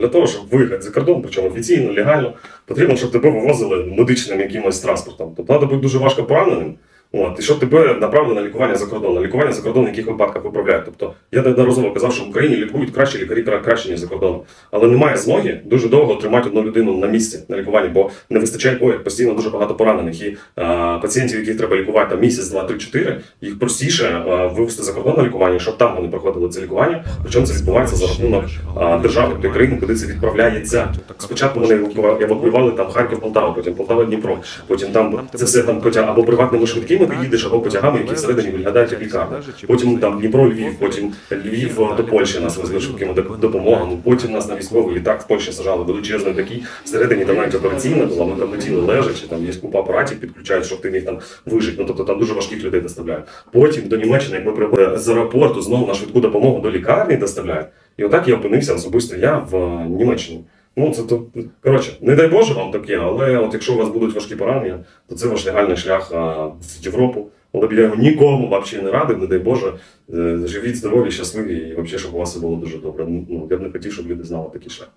Для того, щоб виїхати за кордон, причому офіційно, легально, потрібно, щоб тебе вивозили медичним якимось транспортом. Тобто треба бути дуже важко пораненим. От, і щоб тебе направили на лікування за кордон. На лікування за кордон в яких випадках виправляють. Тобто я неодноразово казав, що в Україні лікують кращі лікарі краще, ніж за кордоном. Але немає змоги дуже довго тримати одну людину на місці на лікуванні, бо не вистачає коїв, постійно дуже багато поранених. І а, пацієнтів, яких треба лікувати там місяць, два, три, чотири, їх простіше а, вивести за кордон на лікування, щоб там вони проходили це лікування. Причому це відбувається за рахунок держави тої країни, куди це відправляється. Спочатку вони евакуювали- там Харків, Полтава, потім Полтава, Дніпро, потім там це все там або приватними швидкими ти їдеш, або потягами, які всередині виглядають як лікарня. Потім там Дніпро, Львів, потім Львів до Польщі нас везли швидкими доп- допомогами. Потім нас на військовий літак в Польщі сажали величезний такий. Всередині там навіть операційна була, ми там летіли лежачи, там є купа апаратів, підключають, щоб ти міг там вижити. Ну тобто там дуже важких людей доставляють. Потім до Німеччини, як ми прибули з аеропорту, знову на швидку допомогу до лікарні доставляють. І отак я опинився особисто я в е, Німеччині. Ну, це то коротше, не дай Боже вам таке, але от якщо у вас будуть важкі поранення, то це ваш легальний шлях а, в Європу. Але б я його нікому взагалі не радив, не дай Боже. Е, Живіть здорові, щасливі і взагалі, щоб у вас все було дуже добре. Ну, я б не хотів, щоб люди знали такий шлях.